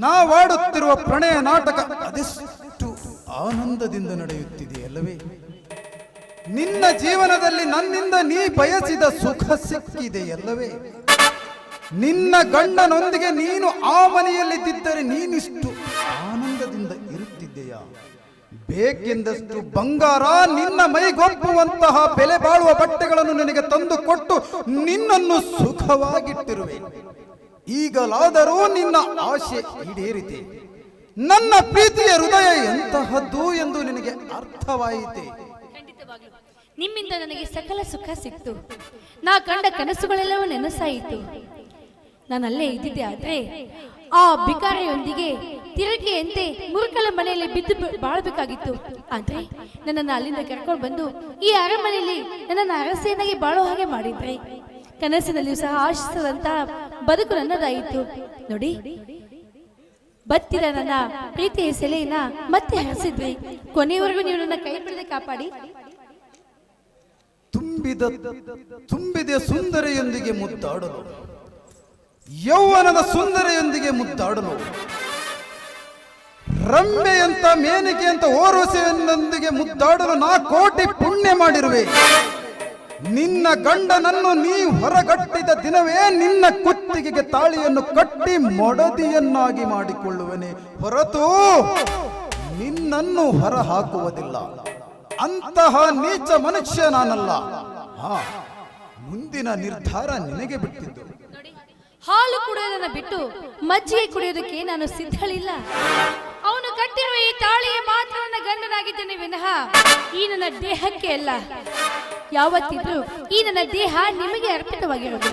ನಾವಾಡುತ್ತಿರುವ ಪ್ರಣಯ ನಾಟಕ ಅದೆಷ್ಟು ಆನಂದದಿಂದ ನಡೆಯುತ್ತಿದೆ ಅಲ್ಲವೇ? ನಿನ್ನ ಜೀವನದಲ್ಲಿ ನನ್ನಿಂದ ನೀ ಬಯಸಿದ ಸುಖ ಸಿಕ್ಕಿದೆಯಲ್ಲವೇ ನಿನ್ನ ಗಂಡನೊಂದಿಗೆ ನೀನು ಆ ಮನೆಯಲ್ಲಿದ್ದರೆ ನೀನಿಷ್ಟು ಆನಂದದಿಂದ ಇರುತ್ತಿದ್ದೆಯಾ? ಬೇಕೆಂದಷ್ಟು ಬಂಗಾರ ನಿನ್ನ ಮೈಗೊಪ್ಪುವಂತಹ ಬೆಲೆ ಬಾಳುವ ಬಟ್ಟೆಗಳನ್ನು ನಿನಗೆ ತಂದು ಕೊಟ್ಟು ನಿನ್ನನ್ನು ಸುಖವಾಗಿಟ್ಟಿರುವೆ. ಈಗಲಾದರೂ ನಿನ್ನ ಆಶೆ ಈಡೇರಿದೆ. ನನ್ನ ಪ್ರೀತಿಯ ಹೃದಯ ಎಂತಹದ್ದು ಎಂದು ನಿನಗೆ ಅರ್ಥವಾಯಿತೆ? ನಿಮ್ಮಿಂದ ನನಗೆ ಸಕಲ ಸುಖ ಸಿಕ್ತು. ನಾ ಕಂಡ ಕನಸುಗಳೆಲ್ಲವೂ ನೆನಸಾಯಿತು. ನಾನು ಅಲ್ಲೇ ಇದ್ದಿದ್ದೆ ಆದ್ರೆ ಆ ಬಿಕಾರಿಯೊಂದಿಗೆ ತಿರುಗಿಯಂತೆ ಮುರುಕಲ ಮನೆಯಲ್ಲಿ ಬಿದ್ದು ಬಾಳಬೇಕಾಗಿತ್ತು. ಆದ್ರೆ ನನ್ನನ್ನು ಅಲ್ಲಿಂದ ಕರ್ಕೊಂಡು ಬಂದು ಈ ಅರಮನೆಯಲ್ಲಿ ನನ್ನನ್ನು ಅರಸೇನಾಗಿ ಬಾಳೋ ಹಾಗೆ ಮಾಡಿದ್ರಿ ಕನಸಿನಲ್ಲಿಯೂ ಸಹ ಆಶಿಸುವಂತಹ ಬದುಕು ನನ್ನದಾಯಿತು. ನೋಡಿ, ಬತ್ತಿದ ನನ್ನ ಪ್ರೀತಿಯ ಸೆಲೆಯನ್ನ ಮತ್ತೆ ಹಸಿದ್ವಿ ಕೊನೆಯವರೆಗೂ ನೀವು ನನ್ನ ಕೈ ಬಿಡದೆ ಕಾಪಾಡಿ. ತುಂಬಿದ ತುಂಬಿದ ಸುಂದರೆಯೊಂದಿಗೆ ಮುದ್ದಾಡಲು, ಯೌವನದ ಸುಂದರೆಯೊಂದಿಗೆ ಮುದ್ದಾಡಲು, ರಮ್ಯೆಯಂತ, ಮೇನಿಕೆಯಂತ ಓರ್ವಸೆಯನ್ನೊಂದಿಗೆ ಮುದ್ದಾಡಲು ನಾ ಕೋಟಿ ಪುಣ್ಯ ಮಾಡಿರುವೆ. ನಿನ್ನ ಗಂಡನನ್ನು ನೀ ಹೊರಗಟ್ಟಿದ ದಿನವೇ ನಿನ್ನ ಕುತ್ತಿಗೆಗೆ ತಾಳಿಯನ್ನು ಕಟ್ಟಿ ಮೊಡದಿಯನ್ನಾಗಿ ಮಾಡಿಕೊಳ್ಳುವನೆ. ಹೊರತು ನಿನ್ನನ್ನು ಹೊರ ಹಾಕುವುದಿಲ್ಲ ಅಂತಹ ನೀಚ ಮನುಷ್ಯ ನಾನಲ್ಲ. ಹಾ, ಮುಂದಿನ ನಿರ್ಧಾರ ನಿನಗೆ ಬಿಟ್ಟಿದ್ದು. ಹಾಲು ಕುಡಿಯೋದನ್ನ ಬಿಟ್ಟು ಮಜ್ಜಿಗೆ ಕುಡಿಯೋದಕ್ಕೆ ನಾನು ಸಿದ್ಧಳಿಲ್ಲ. ಅವನು ಕಟ್ಟಿರುವ ಈ ತಾಳಿಗೆ ಮಾತ್ರ ನನ್ನ ಗಂಡನಾಗಿದ್ದೇನೆ ವಿನಃ ಈ ನನ್ನ ದೇಹಕ್ಕೆ ಅಲ್ಲ. ಯಾವತ್ತಿದ್ರೂ ಈ ನನ್ನ ದೇಹ ನಿಮಗೆ ಅರ್ಪಿತವಾಗಿರೋದು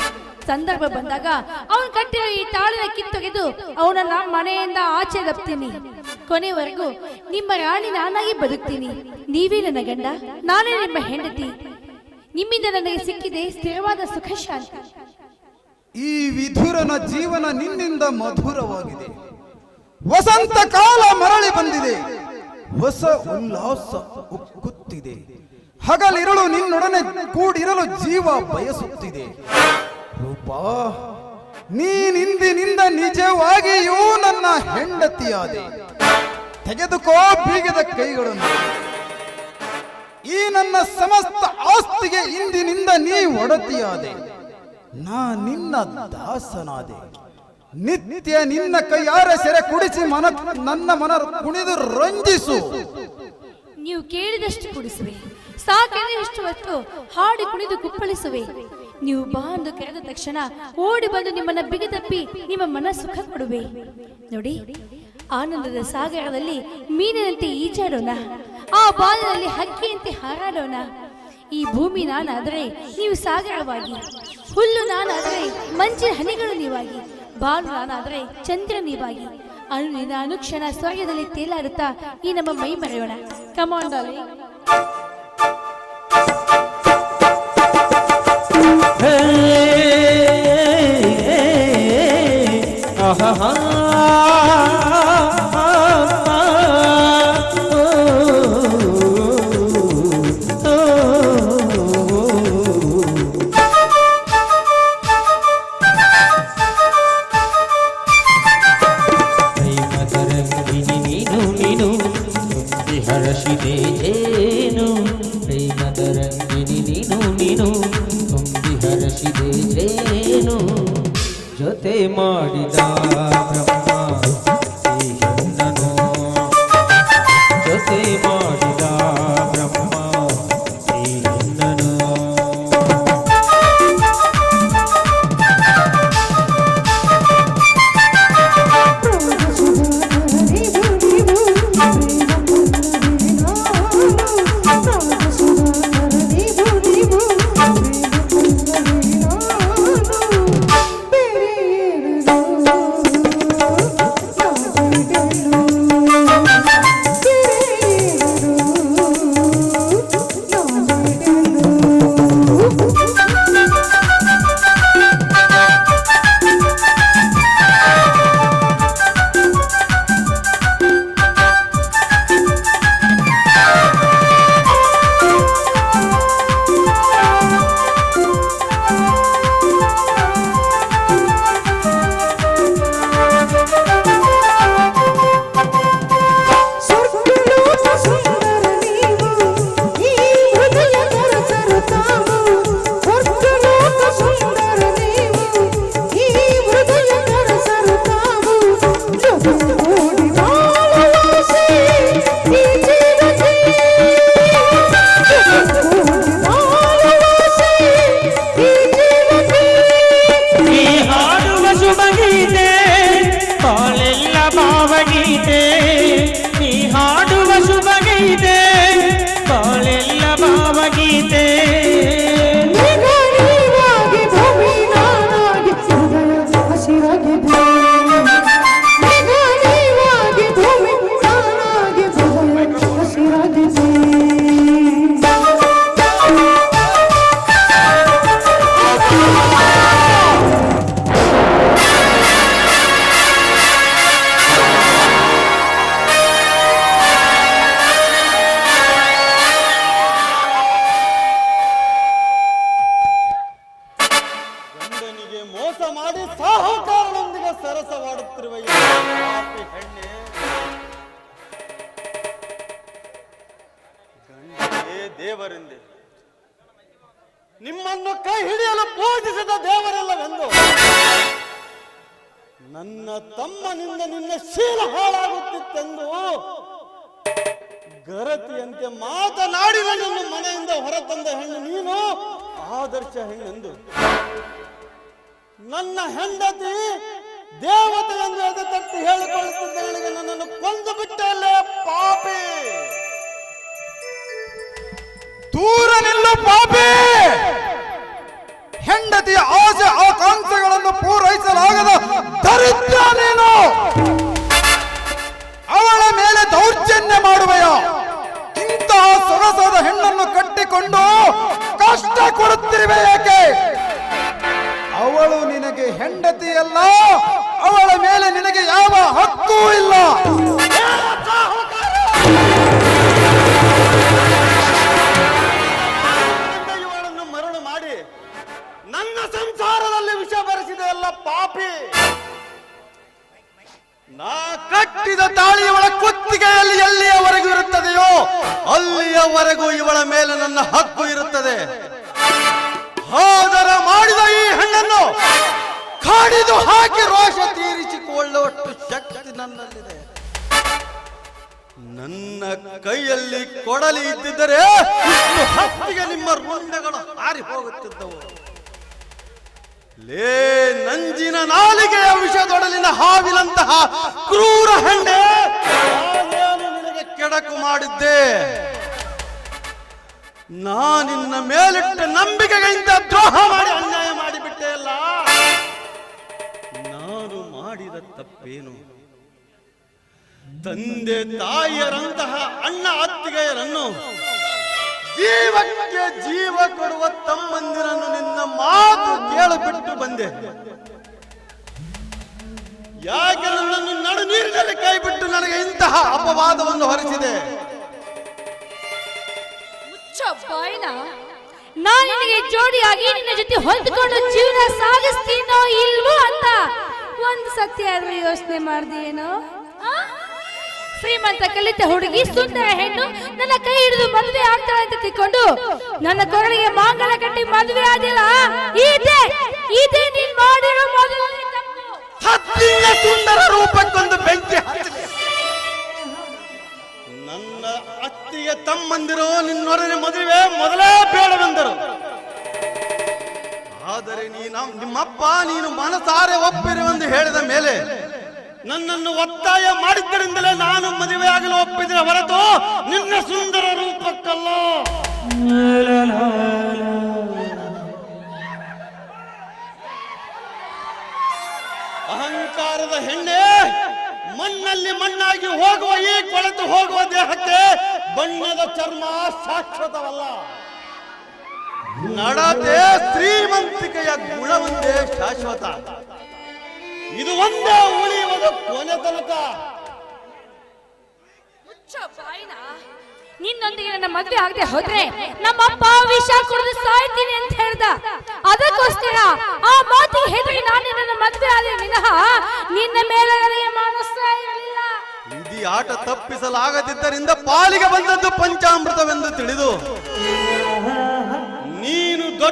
ಸಂದರ್ಭ ಬಂದಾಗ ಅವನು ಕಟ್ಟಿರೋ ಈ ತಾಳಿನ ಕಿತ್ತೊಗೆದು ಅವನನ್ನ ಮನೆಯಿಂದ ಆಚೆ ತಪ್ತೀನಿ. ಕೊನೆವರೆಗೂ ನಿಮ್ಮ ರಾಣಿ ನಾನಾಗಿ ಬದುಕ್ತೀನಿ. ನೀವೇ ನನ್ನ ಗಂಡ, ನಾನೇ ನಿಮ್ಮ ಹೆಂಡತಿ. ನಿಮ್ಮಿಂದ ನನಗೆ ಸಿಕ್ಕಿದೆ ಸ್ಥಿರವಾದ ಸುಖ ಶಾಂತಿ ಈ ವಿಧುರನ ಜೀವನ ನಿನ್ನಿಂದ ಮಧುರವಾಗಿದೆ. ವಸಂತ ಕಾಲ ಮರಳಿ ಬಂದಿದೆ. ಹೊಸ ಉಲ್ಲಾಸ ಉಕ್ಕುತ್ತಿದೆ. ಹಗಲಿರಳು ನಿನ್ನೊಡನೆ ಕೂಡಿರಲು ಜೀವ ಬಯಸುತ್ತಿದೆ. ರೂಪಾ ನೀನಿಂದಿನಿಂದ ನಿಜವಾಗಿಯೂ ನನ್ನ ಹೆಂಡತಿಯಾದೆ. ತೆಗೆದುಕೋ ಬೀಗದ ಕೈಗಳನ್ನು. ಈ ನನ್ನ ಸಮಸ್ತ ಆಸ್ತಿಗೆ ಇಂದಿನಿಂದ ನೀ ಒಡತಿಯಾದೆ. ನಾ ನಿನ್ನ ದಾಸನಾದೆ. ನಿತ್ಯ ನಿನ್ನ ಕೈಯಾರ ಸೆರೆ ಕುಡಿಸಿ ಮನ ನನ್ನ ಮನ ಕುಣಿದು ರಂಜಿಸು. ನೀವು ಕೇಳಿದಷ್ಟು ಕುಡಿಸುವೆ ಸಾಕೆಂದಷ್ಟು ಹೊತ್ತು ಹಾಡಿ ಕುಣಿದು ಕುಪ್ಪಳಿಸುವೆ. ನೀವು ಬಾ ಎಂದು ಕರೆದ ತಕ್ಷಣ ಓಡಿ ಬಂದು ನಿಮ್ಮನ್ನ ಬಿಗಿದಪ್ಪಿ ನಿಮ್ಮ ಮನ ಸುಖ ಕೊಡುವೆ. ನೋಡಿ, ಆನಂದದ ಸಾಗರದಲ್ಲಿ ಮೀನಿನಂತೆ ಈಜಾಡೋಣ, ಆ ಬಾಲಿನಲ್ಲಿ ಹಕ್ಕಿಯಂತೆ ಹಾರಾಡೋಣ. ಈ ಭೂಮಿ ನಾನಾದರೆ ನೀವು ಸಾಗರವಾಗಿ ಹುಲ್ಲು ನಾನಾದ್ರೆ ಮಂಜಿನ ಹನಿಗಳು ನೀವಾಗಿ, ಬಾಲು ನಾನಾದರೆ ಚಂದ್ರ ನೀವಾಗಿ. ಅನುದಿನ ಅನುಕ್ಷಣ ಸ್ವರ್ಗದಲ್ಲಿ ತೇಲಾಡುತ್ತಾ ಈ ನಮ್ಮ ಮೈ ಮರೆಯೋಣ. ಕಮಾಂಡ್ ಪ್ರೇಮದರಂಗಿನಿ ಶೀಲ ಹಾಳಾಗುತ್ತಿತ್ತೆಂದು ಗರತಿಯಂತೆ ಮಾತನಾಡಿ ನಿನ್ನ ಮನೆಯಿಂದ ಹೊರತಂದ ಹೆಣ್ಣು ನೀನು? ಆದರ್ಶ ಹೆಣ್ಣೆಂದು. ನನ್ನ ಹೆಂಡತಿ ದೇವತೆ ಎಂದು ಎದೆ ತಟ್ಟಿ ಹೇಳಿಕೊಳ್ಳುತ್ತಿದ್ದ ನನಗೆ ನನ್ನನ್ನು ಕೊಂದು ಬಿಟ್ಟಲ್ಲೇ ಪಾಪಿ. ದೂರ ನಿಲ್ಲು ಪಾಪಿ. ಹೆಂಡತಿಯ ಆಸೆ ಆಕಾಂಕ್ಷೆಗಳನ್ನು ಪೂರೈಸಲಾಗದ ದರಿದ್ರ ನೀನು. ದೌರ್ಜನ್ಯ ಮಾಡುವೆಯ? ಇಂತಹ ಸೊಗಸಾದ ಹೆಣ್ಣನ್ನು ಕಟ್ಟಿಕೊಂಡು ಕಷ್ಟ ಕೊಡುತ್ತಿರುವೆ ಯಾಕೆ ಅವಳು ನಿನಗೆ ಹೆಂಡತಿಯಲ್ಲ ಅವಳ ಮೇಲೆ ನಿನಗೆ ಯಾವ ಹಕ್ಕೂ ಇಲ್ಲ. ಮರಳು ಮಾಡಿ ನನ್ನ ಸಂಸಾರದಲ್ಲಿ ವಿಷ ಬರೆಸಿದೆಯಲ್ಲ ಪಾಪಿ. ನಾ ಕಟ್ಟಿದ ತಾಳಿ ಇವಳ ಕುತ್ತಿಗೆಯಲ್ಲಿ ಎಲ್ಲಿಯವರೆಗೂ ಇರುತ್ತದೆಯೋ ಅಲ್ಲಿಯವರೆಗೂ ಇವಳ ಮೇಲೆ ನನ್ನ ಹಕ್ಕು ಇರುತ್ತದೆ. ಹಾದರ ಮಾಡಿದ ಈ ಹೆಣ್ಣನ್ನು ಕಾಡಿದು ಹಾಕಿ ರೋಷ ತೀರಿಸಿಕೊಳ್ಳುವಷ್ಟು ಶಕ್ತಿ ನನ್ನಲ್ಲಿದೆ. ನನ್ನ ಕೈಯಲ್ಲಿ ಕೊಡಲಿ ಇದ್ದಿದ್ದರೆ ಹತ್ತಿಗೆ ನಿಮ್ಮ ರುಂಡಗಳು ಹಾರಿ ಹೋಗುತ್ತಿದ್ದವು. ಲೇ, ನಂಜಿನ ನಾಲಿಗೆಯ ವಿಷದೊಡಲಿನ ಹಾವಿನಂತಹ ಕ್ರೂರ ಹೆಂಡೆ ನಾನೇನು ನಿನಗೆ ಕೆಡಕು ಮಾಡಿದ್ದೆ? ನಾನಿನ್ನ ಮೇಲಿಟ್ಟ ನಂಬಿಕೆಗಳಿಂದ ದ್ರೋಹ ಮಾಡಿ ಅನ್ಯಾಯ ಮಾಡಿಬಿಟ್ಟೆ ಅಲ್ಲ? ನಾನು ಮಾಡಿದ ತಪ್ಪೇನು? ತಂದೆ ತಾಯಿಯರಂತಹ ಅಣ್ಣ ಅತ್ತಿಗೆಯರನ್ನು ಜೀವಕ್ಕೆ ಜೀವ ಕೊಡುವ ತಮ್ಮಂದಿರನ್ನು ನಿನ್ನ ಮಾತು ಕೇಳಿಬಿಟ್ಟು ಬಂದೆ ಯಾಕೆ ನನ್ನನ್ನು ನಡು ನೀರಿನಲ್ಲಿ ಕೈ ಬಿಟ್ಟು ನನಗೆ ಇಂತಹ ಅಪವಾದವನ್ನು ಹೊರಿಸಿದೆ ನಾನು ನಿನಗೆ ಜೋಡಿಯಾಗಿ ನಿನ್ನ ಜೊತೆ ಹೊಂದಿಕೊಂಡು ಜೀವನ ಸಾಗಿಸ್ತೀನೋ ಇಲ್ವೋ ಅಂತ ಒಂದು ಸತ್ಯ ಯೋಚನೆ ಮಾಡ್ದೇನೋ ಆ? ಶ್ರೀಮಂತ ಕಲಿತ ಹುಡುಗಿ ಸುಂದರ ಹೆಣ್ಣು ನನ್ನ ಕೈ ಹಿಡಿದು ಮದುವೆ ಆಗ್ತಾಳೆ ಅಂತ ತಿಕ್ಕೊಂಡು ನನ್ನ ಕೊರಳಿಗೆ ಮಾಂಗಲ ಕಟ್ಟಿ ಮದುವೆ ಆದಿಲ್ಲ ಇದೆ ಇದೆ ನೀನ್ ಮಾಡಿರೋ ಮೊದಲನೇ ತಪ್ಪು. ಹತ್ತಿನ ಸುಂದರ ರೂಪಕ್ಕೊಂದು ಬೆಂಕಿ ನನ್ನ ಅತ್ತಿಗೆ ತಮ್ಮಂದಿರು ನಿನ್ನೊಡನೆ ಮದುವೆ ಮೊದಲೇ ಬೇಡವೆಂದರು ಆದರೆ ನೀನು ನಿಮ್ಮಪ್ಪ ನೀನು ಮನಸಾರೆ ಒಪ್ಪಿರುವೆಂದು ಹೇಳಿದ ಮೇಲೆ ನನ್ನನ್ನು ಒತ್ತಾಯ ಮಾಡಿದ್ದರಿಂದಲೇ ನಾನು ಮದುವೆಯಾಗಲು ಒಪ್ಪಿದ್ರೆ ಹೊರತು ನಿನ್ನ ಸುಂದರ ರೂಪಕ್ಕಲ್ಲ. ಅಹಂಕಾರದ ಹೆಣ್ಣೆ, ಮಣ್ಣಲ್ಲಿ ಮಣ್ಣಾಗಿ ಹೋಗುವ ಈ ಕೊಳೆತು ಹೋಗುವ ದೇಹಕ್ಕೆ ಬಣ್ಣದ ಚರ್ಮ ಶಾಶ್ವತವಲ್ಲ. ನಡತೆ ಶ್ರೀಮಂತಿಕೆಯ ಗುಣವೊಂದೇ ಶಾಶ್ವತ. ಇದು ಒಂದೇ ಉಳಿಯುವುದು ಕೊನೆ ತನಕ. ನಿನ್ನೊಂದಿಗೆ ನನ್ನ ಮದ್ವೆ ಆಗದೆ ಹೋದ್ರೆ ನಮ್ಮಪ್ಪ ವಿಷ ಕುಡಿದು ಸಾಯ್ತೀನಿ ಅಂತ ಹೇಳ್ದ. ಅದಕ್ಕೋಸ್ಕರ ಆ ಮಾತಿಗೆ ಹೆದರಿ ನಾನು ನನ್ನ ಮದ್ವೆ ಆದ. ವಿನಃ ನಿನ್ನ ಮೇಲೆ ನನಗೆ ಮನಸ್ಸೇ ಇರಲಿಲ್ಲ ಆಟ ತಪ್ಪಿಸಲಾಗದಿದ್ದರಿಂದ ಪಾಲಿಗೆ ಬಂದದ್ದು ಪಂಚಾಮೃತವೆಂದು ತಿಳಿದು.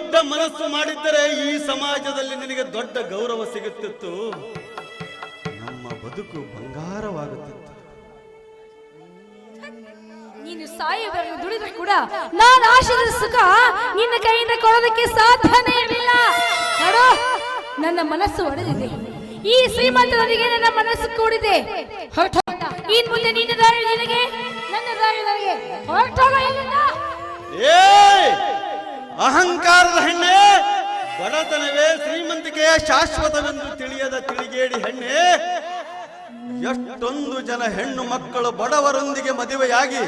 ದೊಡ್ಡ ಮನಸ್ಸು ಮಾಡಿದ್ದರೆ ಈ ಸಮಾಜದಲ್ಲಿ ನಿನಗೆ ದೊಡ್ಡ ಗೌರವ ಸಿಗುತ್ತಿತ್ತು. ನಮ್ಮ ಬದುಕು ಬಂಗಾರವಾಗುತ್ತಿತ್ತು. ನೀನು ಸಾಯುವವರೆಗೂ ದುಡಿದ್ರು ಕೂಡ ನಾನು ಆಶದ ಸುಖ ನಿನ್ನ ಕೈಯಿಂದ ಕೊಡೋದಕ್ಕೆ ಸಾಧ್ಯನೇ ಇರಲಿಲ್ಲ. ನೋಡು ನನ್ನ ಮನಸ್ಸು ಒಡೆದಿದೆ. ಈ ಶ್ರೀಮಂತರೊಂದಿಗೆ ನನ್ನ ಮನಸ್ಸು ಕೂಡಿದೆ. ಹೊರಟು ಇನ್ ಮುಂದೆ ನಿನ್ನ ದಾರಿ ನಿನಗೆ ನನ್ನ ದಾರಿ ನನಗೆ. ಹೊರಟೋಗ ಇಲ್ಲಿಂದ ಏ ಅಹಂಕಾರದ ಹೆಣ್ಣೆ, ಬಡತನವೇ ಶ್ರೀಮಂತಿಕೆಯ ಶಾಶ್ವತವೆಂದು ತಿಳಿಯದ ತಿಳಿಗೇಡಿ ಹೆಣ್ಣೆ, ಎಷ್ಟೊಂದು ಜನ ಹೆಣ್ಣು ಮಕ್ಕಳು ಬಡವರೊಂದಿಗೆ ಮದುವೆಯಾಗಿ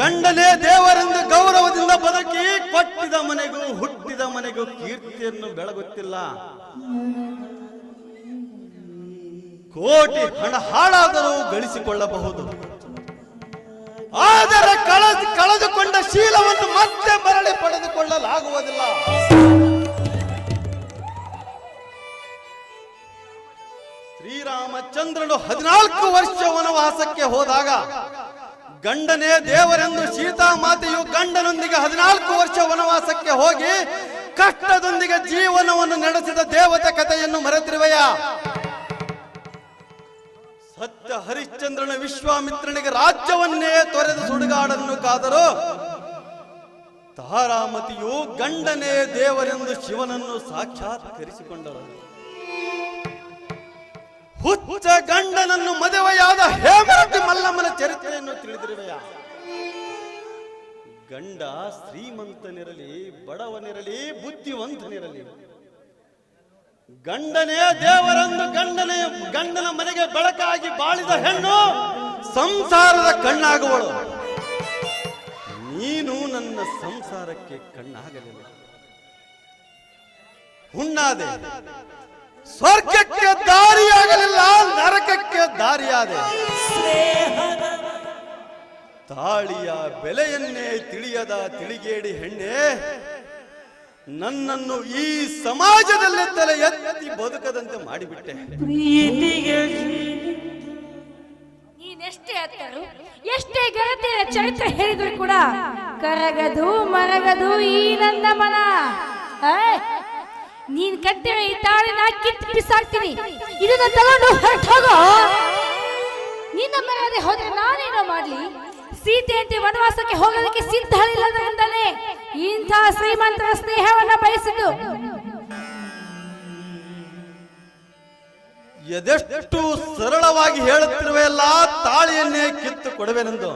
ಗಂಡನೇ ದೇವರೆಂದು ಗೌರವದಿಂದ ಬದುಕಿ ಕೊಟ್ಟಿದ ಮನೆಗೂ ಹುಟ್ಟಿದ ಮನೆಗೂ ಕೀರ್ತಿಯನ್ನು ಬೆಳಗುತ್ತಿಲ್ಲ. ಕೋಟಿ ಹಣ ಹಾಳಾದರೂ ಗಳಿಸಿಕೊಳ್ಳಬಹುದು. ಆದರೆ ಕಳೆದು ಕಳೆದುಕೊಂಡ ಶೀಲವನ್ನು ಮತ್ತೆ ಮರಳಿ ಪಡೆದುಕೊಳ್ಳಲಾಗುವುದಿಲ್ಲ. ಶ್ರೀರಾಮಚಂದ್ರನು ಹದಿನಾಲ್ಕು ವರ್ಷ ವನವಾಸಕ್ಕೆ ಹೋದಾಗ ಗಂಡನೇ ದೇವರೆಂದು ಸೀತಾ ಮಾತೆಯು ಗಂಡನೊಂದಿಗೆ ಹದಿನಾಲ್ಕು ವರ್ಷ ವನವಾಸಕ್ಕೆ ಹೋಗಿ ಕಷ್ಟದೊಂದಿಗೆ ಜೀವನವನ್ನು ನಡೆಸಿದ ದೇವತೆ ಕಥೆಯನ್ನು ಮರೆತಿರುವೆಯ? ಸತ್ಯ ಹರಿಶ್ಚಂದ್ರನ ವಿಶ್ವಾಮಿತ್ರನಿಗೆ ರಾಜ್ಯವನ್ನೇ ತೊರೆದು ಸುಡುಗಾಡನ್ನು ಕಾದರು ತಾರಾಮತಿಯು ಗಂಡನೇ ದೇವರೆಂದು ಶಿವನನ್ನು ಸಾಕ್ಷಾತ್ಕರಿಸಿಕೊಂಡರು ಹುಚ್ಚ ಗಂಡನನ್ನು ಮದುವೆಯಾದ ಹೇಮರತಿ ಮಲ್ಲಮ್ಮನ ಚರಿತ್ರೆಯನ್ನು ತಿಳಿದಿರುವೆಯ? ಗಂಡ ಶ್ರೀಮಂತನಿರಲಿ, ಬಡವನಿರಲಿ, ಬುದ್ಧಿವಂತನಿರಲಿ ಗಂಡನೇ ದೇವರಂದು ಗಂಡನೇ, ಗಂಡನ ಮನೆಗೆ ಬೆಳಕಾಗಿ ಬಾಳಿದ ಹೆಣ್ಣು ಸಂಸಾರದ ಕಣ್ಣಾಗುವಳು. ನೀನು ನನ್ನ ಸಂಸಾರಕ್ಕೆ ಕಣ್ಣಾಗಲಿಲ್ಲ. ಹುಣ್ಣಾದೆ. ಸ್ವರ್ಗಕ್ಕೆ ದಾರಿಯಾಗಲಿಲ್ಲ, ನರಕಕ್ಕೆ ದಾರಿಯಾದೆ. ತಾಳಿಯ ಬೆಲೆಯನ್ನೇ ತಿಳಿಯದ ತಿಳಿಗೇಡಿ ಹೆಣ್ಣೆ ನನ್ನನ್ನು ಈ ಸಮಾಜದಲ್ಲಿ ತಲೆ ಎತ್ತಿ ಬದುಕದಂತೆ ಮಾಡಿಬಿಟ್ಟೆ. ನೀನೆಷ್ಟೇ ಅತ್ತರು ಎಷ್ಟೇ ಗೆಳತಿಯರ ಚರಿತ್ರೆ ಹೇಳಿದ್ರು ಕೂಡ ಕರಗದು ಮರಗದು ಈ ನನ್ನ ಮನ. ನೀನ್ ಕಟ್ಟಿರೋ ಈ ತಾಳಿನ ಕಿತ್ತು ಬಿಸಾಕ್ತೀನಿ. ಇದನ್ನ ತಗೊಂಡು ಹೊರಟು ಹೋಗೋ ನಿನ್ನ ಮರ್ಯಾದೆ ಹೋದ್ರೆ ನಾನೇನೋ ಮಾಡ್ಲಿ? ಸೀತೆಯಂತೆ ವನವಾಸಕ್ಕೆ ಹೋಗೋದಕ್ಕೆ ಸಿದ್ಧಳಿಲ್ಲದರಿಂದಲೇ ಇಂಥ ಶ್ರೀಮಂತರ ಸ್ನೇಹವನ್ನ ಬಯಸಿದ್ದು ಎದೆಷ್ಟು ಸರಳವಾಗಿ ಹೇಳುತ್ತಿರುವೆಲ್ಲ ತಾಳಿಯನ್ನೇ ಕಿತ್ತು ಕೊಡುವೆನೆಂದು.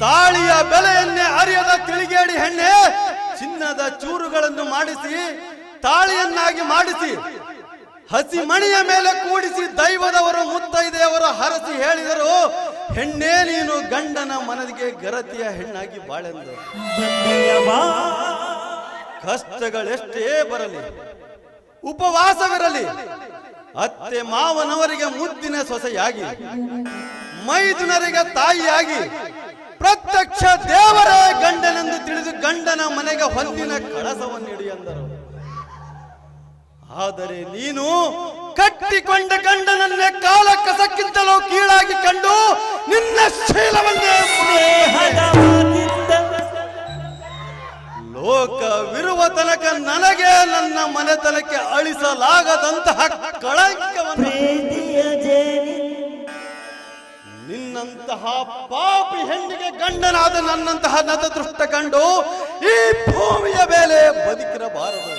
ತಾಳಿಯ ಬೆಲೆಯನ್ನೇ ಅರಿಯದ ತಿಳಿಗೇಡಿ ಹೆಣ್ಣೆ, ಚಿನ್ನದ ಚೂರುಗಳನ್ನು ಮಾಡಿಸಿ, ತಾಳಿಯನ್ನಾಗಿ ಮಾಡಿಸಿ ಹಸಿ ಮಣಿಯ ಮೇಲೆ ಕೂಡಿಸಿ ದೈವದವರು ಮುತ್ತೈದೆಯವರು ಹರಸಿ ಹೇಳಿದರು ಹೆಣ್ಣೇ ನೀನು ಗಂಡನ ಮನದಿಗೆ ಗರತಿಯ ಹೆಣ್ಣಾಗಿ ಬಾಳೆಂದು ಕಷ್ಟಗಳೆಷ್ಟೇ ಬರಲಿ ಉಪವಾಸವಿರಲಿ. ಅತ್ತೆ ಮಾವನವರಿಗೆ ಮುದ್ದಿನ ಸೊಸೆಯಾಗಿ ಮೈದುನರಿಗೆ ತಾಯಿಯಾಗಿ ಪ್ರತ್ಯಕ್ಷ ದೇವರೇ ಗಂಡನೆಂದು ತಿಳಿದು ಗಂಡನ ಮನೆಗೆ ಹೊಂದಿನ ಕಳಸವನ್ನಿಡಿ ಎಂದರು. ಆದರೆ ನೀನು ಕಟ್ಟಿಕೊಂಡ ಗಂಡನನ್ನೇ ಕಾಲ ಕಸಕ್ಕಿಂತಲೂ ಕೀಳಾಗಿ ಕಂಡು ನಿನ್ನ ಶೀಲವನ್ನೇ ಲೋಕವಿರುವ ತನಕ ನನಗೆ ನನ್ನ ಮನೆತನಕ್ಕೆ ಅಳಿಸಲಾಗದಂತಹ ಕಳಂಕವನ್ನು ನಿನ್ನಂತಹ ಪಾಪಿ ಹೆಣ್ಣಿಗೆ ಗಂಡನಾದ ನನ್ನಂತಹ ನತದೃಷ್ಟ ಕಂಡು ಈ ಭೂಮಿಯ ಮೇಲೆ ಬದುಕಿರಬಾರದು.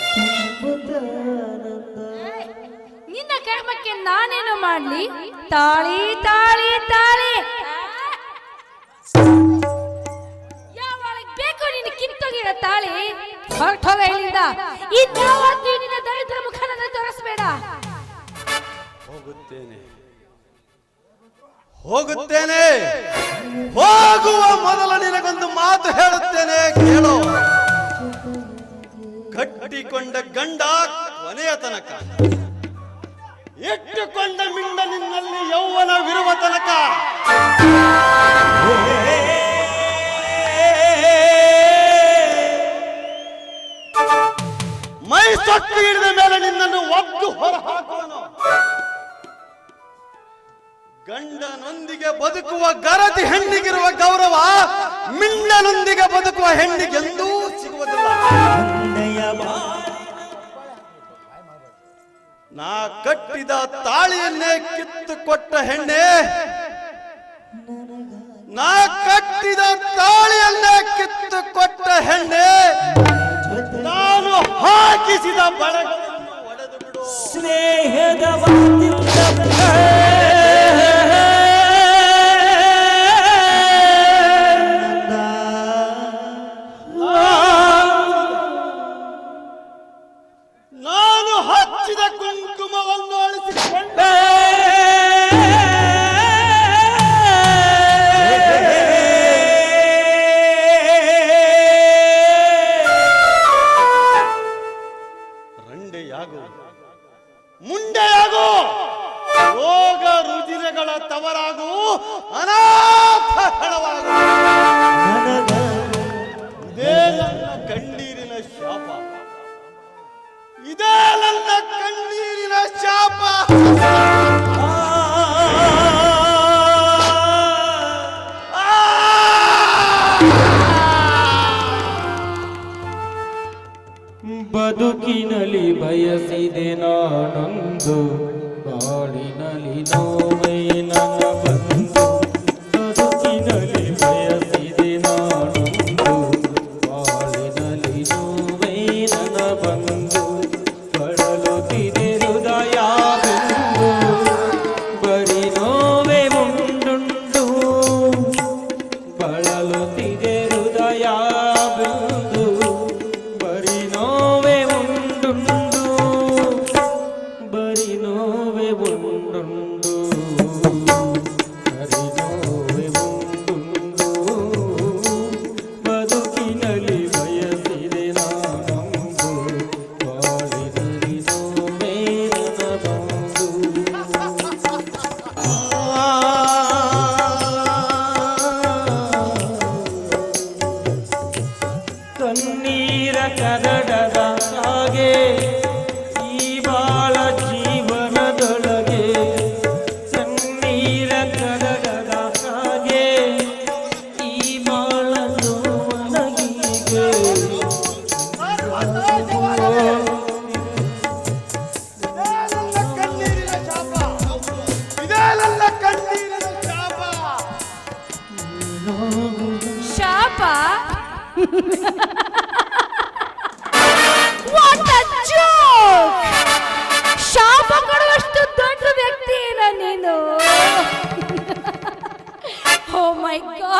ಕರ್ಮಕ್ಕೆ ನಾನೇನು ಮಾಡ್ಲಿ? ತಾಳಿ ತಾಳಿ ತಾಳಿ. ಯಾವಾಗ ಬೇಕು ನಿನ್ನ ಕಿತ್ತೋಗಿರೋ ತಾಳಿ. ಹೊರಟೋಗ ಇಲ್ಲಿಂದ. ಇನ್ಯಾವತ್ತೂ ನಿನ್ನ ದರಿದ್ರ ಮುಖ ನನ್ನ ತೋರಿಸ್ಬೇಡ. ಹೋಗುತ್ತೇನೆ. ಹೋಗುತ್ತೇನೆ. ಹೋಗುವ ಮೊದಲು ನಿನಗೊಂದು ಮಾತು ಹೇಳುತ್ತೇನೆ. ಕೇಳು. ಕಟ್ಟಿಕೊಂಡ ಗಂಡ ಕೊನೆಯ ತನಕ. ಇಟ್ಟುಕೊಂಡ ಮಿಂಡ ನಿನ್ನಲ್ಲಿ ಯೌವನವಿರುವ ತನಕ. ಮೈ ಸೊಟ್ಟು ಹಿಡಿದ ಮೇಲೆ ನಿನ್ನನ್ನು ಒದ್ದು ಹೊರ ಹಾಕುವನು ಗಂಡನೊಂದಿಗೆ ಬದುಕುವ ಗರತಿ ಹೆಣ್ಣಿಗಿರುವ ಗೌರವ ಮಿಂಡನೊಂದಿಗೆ ಬದುಕುವ ಹೆಣ್ಣಿಗೆಂದೂ ಸಿಗುವುದಿಲ್ಲ. ನಾ ಕಟ್ಟಿದ ತಾಳಿಯನ್ನೇ ಕಿತ್ತು ಕೊಟ್ಟ ಹೆಣ್ಣೆ. ನಾ ಕಟ್ಟಿದ ತಾಳಿಯನ್ನೇ ಕಿತ್ತು ಕೊಟ್ಟ ಹೆಣ್ಣೆ. ನಾನು ಹಾಕಿಸಿದ ಬಡಗಳನ್ನು ಒಡೆದು ಬಿಡು. ಸ್ನೇಹದ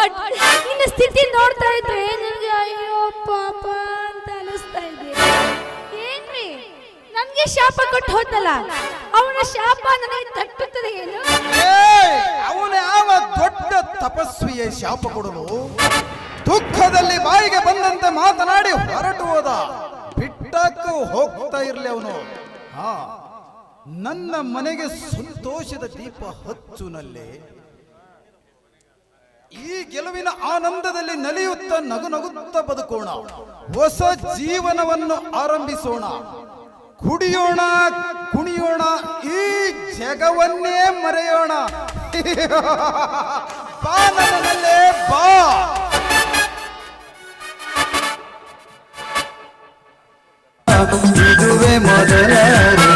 ಗಾಡ್ ನಿನ್ನ ಸ್ಥಿತಿ ನೋಡ್ತಾ ಇದ್ರೆ ನನಗೆ ಅಯ್ಯೋ ಪಾಪ ಅಂತ ಅನಿಸ್ತಾ ಇದೆ. ಏನ್ರಿ? ನನ್ಗೆ ಶಾಪ ಕೊಟ್ಟು ಹೋದಲ್ಲ ಅವನ ಶಾಪ ನನಗೆ ತಟ್ಟುತ್ತದೆ ಏನು? ಅವನ ಯಾವ ದೊಡ್ಡ ತಪಸ್ವಿಯ ಶಾಪ ಕೊಡಲು? ದುಃಖದಲ್ಲಿ ಬಾಯಿಗೆ ಬಂದಂತೆ ಮಾತನಾಡಿ ಹೊರಟು ಹೋದ. ಬಿಟ್ಟಕ್ಕೂ ಹೋಗ್ತಾ ಇರ್ಲಿ ಅವನು. ಹಾ, ನನ್ನ ಮನೆಗೆ ಸಂತೋಷದ ದೀಪ ಹಚ್ಚುನಲ್ಲಿ ಈ ಗೆಲುವಿನ ಆನಂದದಲ್ಲಿ ನಲಿಯುತ್ತ ನಗು ನಗುತ್ತಾ ಬದುಕೋಣ. ಹೊಸ ಜೀವನವನ್ನು ಆರಂಭಿಸೋಣ. ಕುಡಿಯೋಣ, ಕುಣಿಯೋಣ, ಈ ಜಗವನ್ನೇ ಮರೆಯೋಣ. ಬಾ ನನ್ನಲ್ಲೇ, ಬಾ. ಮೊದಲ